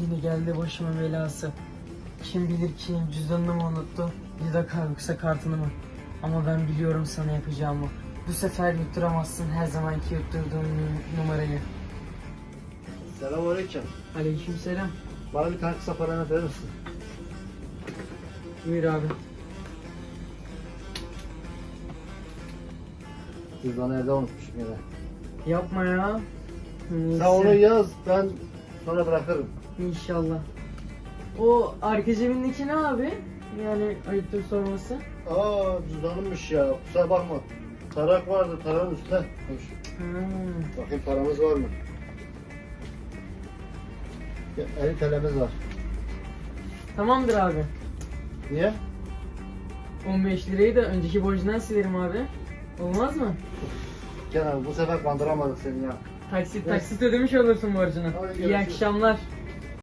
yine geldi başıma belası. Kim bilir ki cüzdanını mı unuttu ya da yoksa kartını mı? Ama ben biliyorum sana yapacağımı. Bu sefer yutturamazsın her zamanki yutturduğun num- numarayı. Selamünaleyküm. Aleykümselam. Bana bir tane kısa paranı verir misin? Buyur abi. Cüzdanı evde unutmuşum yine. Yapma ya. Neyse. Sen onu yaz, ben sonra bırakırım. İnşallah. O arka cebindeki ne abi? Yani ayıptır sorması. Aa cüzdanımmış ya, kusura bakma. Tarak vardı, tarağın üstüne. Koş. Hmm. Bakayım paramız var mı? Ya, 50 TL'miz var. Tamamdır abi. Niye? 15 lirayı da önceki borcundan silerim abi. Olmaz mı? Kenan bu sefer kandıramadık seni ya. Taksit taksit ödemiş olursun borcunu. İyi görüşürüz. akşamlar.